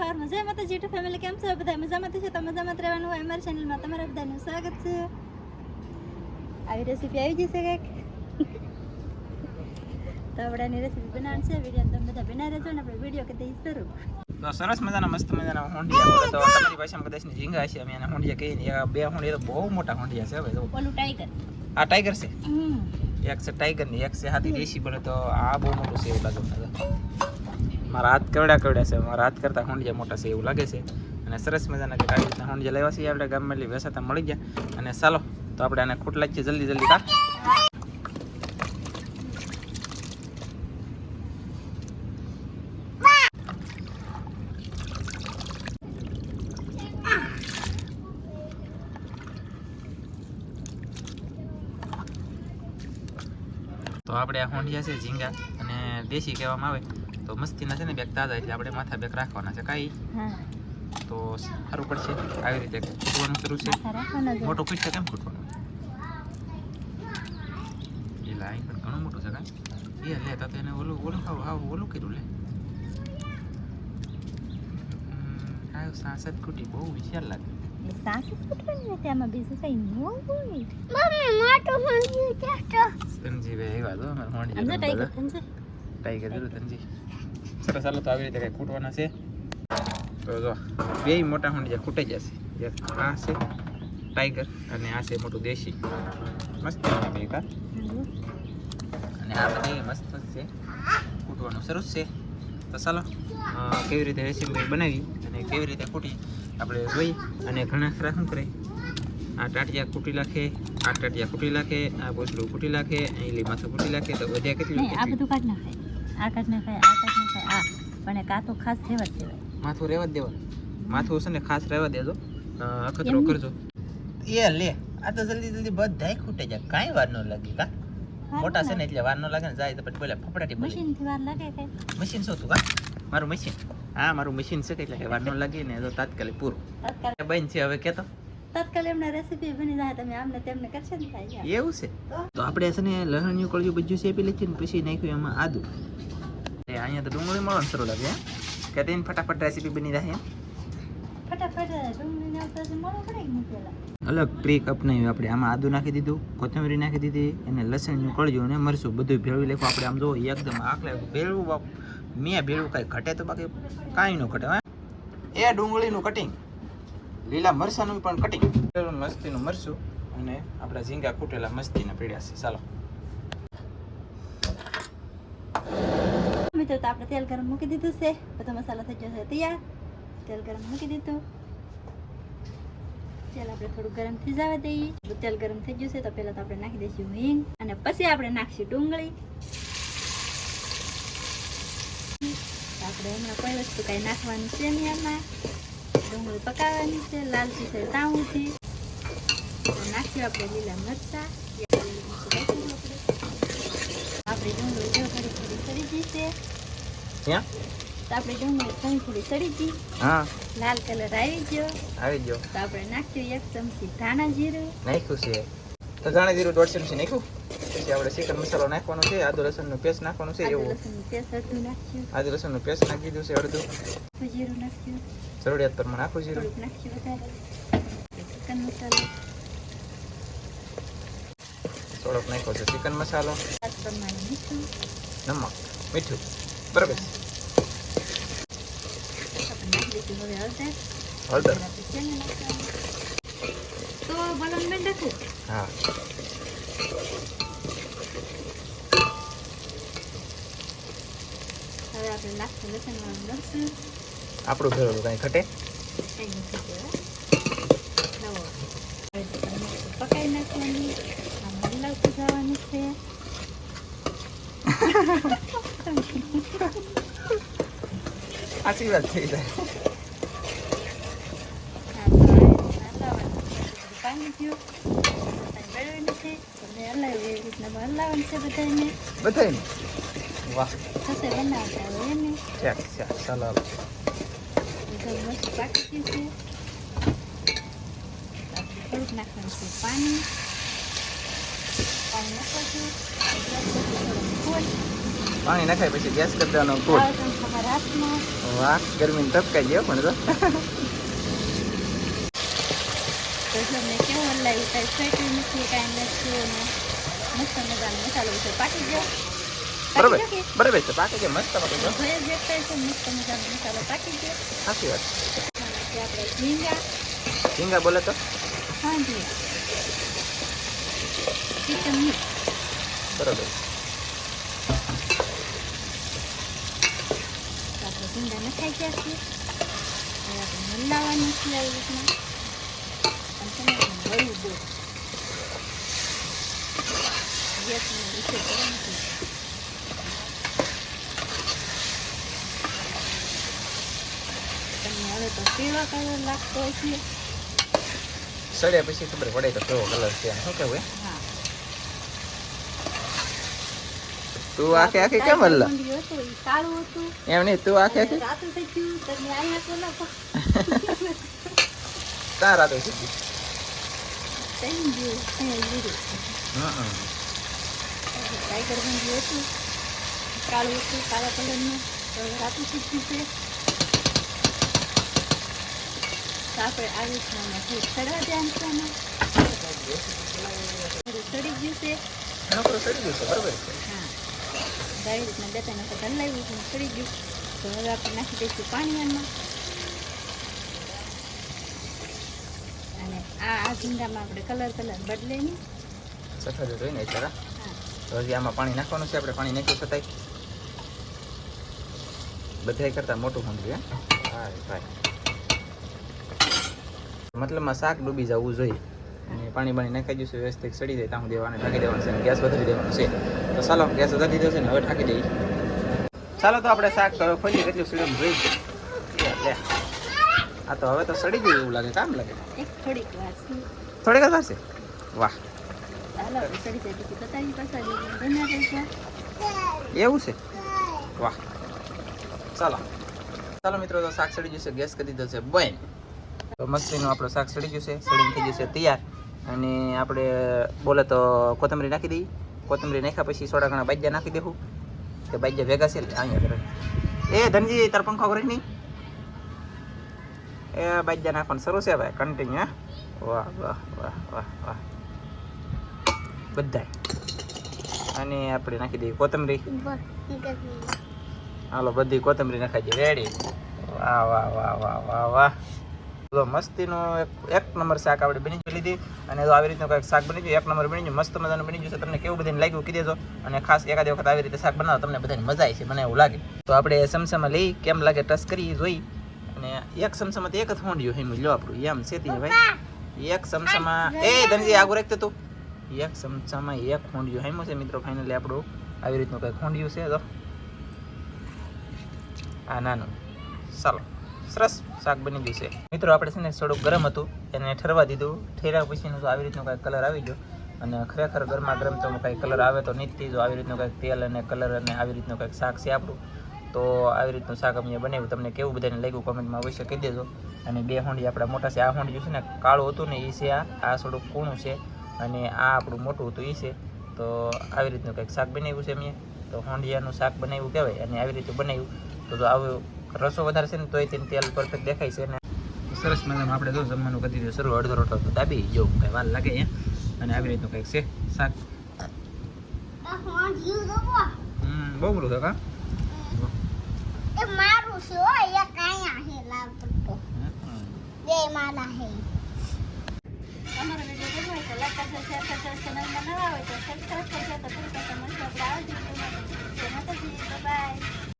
હવાર મજા માં જીટુ ફેમિલી કેમ છો બધા? મજામાં છે? તો મજામાં રહેવાનું હોય અમારી ચેનલમાં તમારા બધાનું સ્વાગત છે. આવી રેસીપી આવી જશે કંઈક? તો આપણાની રેસીપી બનાવવાની છે. વીડિયો તમે બધા બનાવી રહેજો ને આપણે વીડિયો કે દઈ શરૂ. તો સરસ મજાના મસ્ત મજાના હોંડિયા તો. તમારી ભાષામાં કદાચ ઝીંગા છે અમે એને હોંડિયા કહીએ બે હોંડિયા તો બહુ મોટા હોંડિયા છે જો. ઓલું ટાઈગર આ ટાઈગર છે? એક છે ટાઈગર ને એક છે હાથી દેશી પણ તો. આ બહુ મોટું છે એવું લાગે. મારા હાથ કવડા કવડા છે? મારા હાથ કરતા હોંડિયા મોટા છે એવું લાગે છે. અને સરસ મજાના કે આવી રીતના હોંડિયા લેવા છીએ આપણે ગામમાં એટલે વેસાતા મળી ગયા. અને ચાલો, તો આપણે આને ખૂટ લાગીએ. જલ્દી જલ્દી કાઢ તો આપણે આ હોંડિયા છે ઝીંગા, અને દેશી કહેવામાં આવે. તો મસ્તીના છે ને બેગ તાજા એટલે આપણે માથા બેગ રાખવાના છે. કાઈ? તો સારું પડશે. આવી રીતે ફૂટવાનું શરૂ છે. મોટો પીઠ છે કેમ ફૂટવાનું એ લાઈન પણ ઘણું મોટું છે કાંઈ? એ લે તો એને ઓલું ઓલું ખાવ આવ ઓલું કર્યું લે. આવ સાસત ખૂટી બહુ વિશાળ લાગે. એ સાસ જ ફૂટવાની ને તેમાં બીજું કઈ છે ટાઈગર તનજી સરસ ચાલો તો આવી રીતે કાંઈ કૂટવાના છે. તો જો બે મોટા હોંડિયા ખૂટાઈ જશે આ છે ટાઈગર અને આ છે મોટું દેશી. મસ્ત અને આ બધી મસ્ત છે. કૂટવાનું સરસ છે. તો ચાલો કેવી રીતે રેસીપી બનાવી અને કેવી રીતે કૂટી આપણે જોઈ અને ઘણા ખરા શું કરે? આ ટાટિયા કૂટી નાખે આ ટાટિયા કૂટી નાખે આ બોસડું કૂટી નાખે અહીં માથું કૂટી નાખે તો વધ્યા કેટલું આ બધું કાઢ નાખાય આ કાઢ નાખાય આ કાઢ નાખાય આ. પણ આ ખાસ રહેવા જ દેવાય. માથું રહેવા જ દેવાનું. માથું છે ને ખાસ રહેવા દેજો. અખતરો કરજો. એ લે આ તો જલ્દી જલ્દી બધાય ખૂટે જાય. કાંઈ વાર ન લાગે કા? મોટા છે ને એટલે વાર ન લાગે ને જાય તો પછી બોલે ફફડાટી મશીનથી વાર લાગે કે? મશીન શું તું કા? મારું મશીન. હા મારું મશીન છે કે એટલે વાર ન લાગે ને તો તાત્કાલિક પૂરું. બેન છે હવે કેતો. તત્કાલ એમના રેસીપી બની જાય તમે આમને તેમને કરશે ને થાય એવું છે? તો આપણે છે ને લસણિયું કળિયું બધું શેપી લીધું ને પછી નાખ્યું એમાં આદુ. અહીંયા તો ડુંગળી મળવાનું શરૂ લાગે કે તેને ફટાફટ રેસીપી બની જાય એમ? ફટાફટ ડુંગળીને આવતા તો મળો પડે કે નહીં પેલા અલગ ટ્રીક અપનાવી આપણે. આમાં આદુ નાખી દીધું કોથમરી નાખી દીધી અને લસણનું કળજું અને મરચું બધું ભેળવી લેખું આપણે આમ જો એકદમ આખલે ભેળવું મેં ભેળવું કાંઈ ઘટે તો બાકી કાંઈ ન ઘટે હે એ ડુંગળીનું કટિંગ લીલા મરચાંનું પણ કટિંગ મસ્તીનું મરચું અને આપણા ઝીંગા કૂટેલા મસ્તીના પીડ્યા છે. ચાલો. મિત્રો તો આપણે તેલ ગરમ મૂકી દીધું છે. બધો મસાલો થઈ જશે તૈયાર. તેલ ગરમ મૂકી દીધું. તેલ આપણે થોડું ગરમ થઈ જવા દઈએ. તેલ ગરમ થઈ ગયું છે તો પહેલાં તો આપણે નાખી દઈશું હિંગ અને પછી આપણે નાખીશું ડુંગળી. આપણે હમણાં કોઈ વસ્તુ કાંઈ નાખવાનું છે નહીં આમાં. ડુંગળી પકાવવાની છે લાલ પીસે તાઉથી નાખ્યું આપણે લીલા મરચા આપણે ડુંગળી જો થોડી થોડી સડી ગઈ છે તો આપણે ડુંગળી થોડી થોડી સડી ગઈ હા લાલ કલર આવી ગયો આવી ગયો તો આપણે નાખ્યું એક ચમચી ધાણા જીરું નાખ્યું છે તો ધાણા જીરું દોઢ ચમચી નાખ્યું પછી આપણે ચિકન મસાલો નાખવાનો છે આદુ લસણનું પેસ્ટ નાખવાનું છે એવું આદુ લસણનું પેસ્ટ નાખી દીધું છે અડધું જીરું નાખ્યું જરૂરિયાત પ્રમાણે આખું જીરું થોડુંક નાખ્યું છે ચિકન મસાલો નમક મીઠું બરાબર હળદર હા હવે આપણે નાખશું લસણ વાળું લસણ આપણું ભેળું કાંઈ તમે પકાઈ નાખવાની આમાં હલાવતું જવાનું છે સાચી વાત થઈ જાય. બધાને વાહ. થશે બનાવતા હોય એને ચાક ચાક ચાલો એકદમ મસ્ત પાકી ગયું છે થોડુંક નાખવાનું છે પાણી પાણી ફૂલ પાણી નખાય પછી ગેસ કરી દેવાનો ફૂલ વાહ, ગરમીને તપકાઈ ગયો પણ તો. તમને કેવું લાગ્યું કાંઈ ફેંક્યું નથી કાંઈ નથી મસ્ત મજાનો મસાલો છે પાકી ગયો. બરોબર. ગયો છે. પાકી ગયા મસ્ત પાકે ગયો મસાલો પાકી ગયો. સાચી વાત. ઝીંગા. ઝીંગા બોલે તો? હા જી બરોબર. ઝીંગા નખાઈ ગયા છીએ. હવે આપણે હલાવવાનું છે આવી રીતના. અને તમે હળવું બહુ ગેસનો કરવાનું છે તમને હવે તો પીળો કલર લાગતો છે. સડ્યા પછી ખબર પડે તો કેવો કલર છે શું કેવું તું આખે આખી કેમ હલ્લા? હતું, ઈ હતું. એમ નહીં તું આખે આખે? તારા તો કાળું હતું કાળા કલરનું રાતું શીખ્યું છે? તો આપણે આવી રીતના ચડવા ધ્યાન છે ચડી ગયું છે? નોકરો સડી ગયું છે બરોબર છે. હા. આવી રીતના બે ત્રણ વખત હલાવ્યું છે ચડી ગયું. તો હવે આપણે નાખી દઈશું પાણી આમાં અને આ આ ઝીંગામાં આપણે કલર કલર બદલે નહીં સફેદ જોઈ ને તારા તો હજી આમાં પાણી નાખવાનું છે આપણે પાણી નાખ્યું છતાંય. બધાય કરતા મોટું સમજ્યું હે. હા ભાઈ. મતલબમાં શાક ડૂબી જવું જોઈએ. અને પાણી બાણી નાખી દઈશું વ્યવસ્થિત સડી જાય ત્યાં દેવાને ઢાંકી દેવાનું છે ગેસ વધારી દેવાનું છે. તો ચાલો ગેસ વધારી દીધો છે ને હવે ઢાંકી દઈએ. ચાલો તો આપણે શાક ખોલીએ કેટલું સીડમ જોઈ લે આ તો હવે તો સડી ગયું એવું લાગે કામ લાગે. થોડીક વાર છે. થોડીક વાર છે? વાહ. એવું છે? વાહ. ચાલો. ચાલો મિત્રો તો શાક સડી જશે ગેસ કરી દીધો છે બોઈન તો મસ્તીનું આપણું શાક સડી ગયું છે સડીને થઈ જશે તૈયાર. અને આપણે બોલે તો કોથમરી નાખી દઈએ. કોથમરી નાખ્યા પછી સોડા ઘણા બાજ્યા નાખી દેવું કે બાજ્યા ભેગા છે એટલે અહીંયા કરે. એ ધનજી, તાર પંખો કરે નહીં? એ બાજ્યા નાખવાનું શરૂ છે ભાઈ કન્ટિન્યુ હે? વાહ વાહ વાહ વાહ વાહ. બધાય. અને આપણે નાખી દઈએ કોથમરી. હાલો, બધી કોથમરી નખાઈ દે રેડી વાહ વાહ વાહ વાહ વાહ વાહ. તો મસ્તીનું એક એક નંબર શાક આપણે બની જોઈ લીધી. અને જો આવી રીતનું કંઈક શાક બની ગયું એક નંબર બની ગયું મસ્ત મજાનું બની ગયું છે. તમને કેવું બધાને લાગ્યું કીધે દેજો અને ખાસ એકાદ વખત આવી રીતે શાક બનાવો તમને બધાને મજા આવી છે મને એવું લાગે. તો આપણે સમસામાં લઈ કેમ લાગે ટચ કરી જોઈ. અને એક સમસામાં તો એક જ હોંડ્યું હિમ લો આપણું. એમ સેતી ભાઈ. એક સમસામાં એ ધનજી આગળ રાખતો તું. એક ચમચામાં એક હોંડિયું હામ્યું છે મિત્રો ફાઇનલી આપણું. આવી રીતનું કંઈક હોંડિયું છે તો આ નાનું. ચાલો. સરસ. શાક બની ગયું છે. મિત્રો, આપણે છે ને થોડુંક ગરમ હતું, એને ઠરવા દીધું. ઠેર્યા પછીનું તો આવી રીતનું કાંઈક કલર આવી ગયો. અને ખરેખર ગરમા ગરમ તો કાંઈ કલર આવે તો નીચથી જો આવી રીતનું કાંઈક તેલ અને કલર અને આવી રીતનું કાંઈક શાક છે આપણું. તો આવી રીતનું શાક અમે બનાવ્યું. તમને કેવું બધાને લાગ્યું કોમેન્ટમાં અવશ્ય કહી દેજો. અને બે હોંડી આપણા મોટા છે. આ હોંડી છે ને કાળું હતું ને એ છે આ. આ થોડુંક કૂણું છે. અને આ આપણું મોટું હતું એ છે. તો આવી રીતનું કંઈક શાક બનાવ્યું છે મેં તો હોંડિયાનું શાક બનાવ્યું કહેવાય. અને આવી રીતે બનાવ્યું. તો આવું રસો વધારે છે ને તોય તેને તેલ પરફેક્ટ દેખાય છે ને. સરસ મજામાં આપણે જો જમવાનું કરી દીધું શરૂ અડધો રોટો તો દાબી જો કંઈ વાર લાગે એ અને આવી રીતનું કંઈક છે શાક. બહુ મોટું શાક મારું છે કાંઈ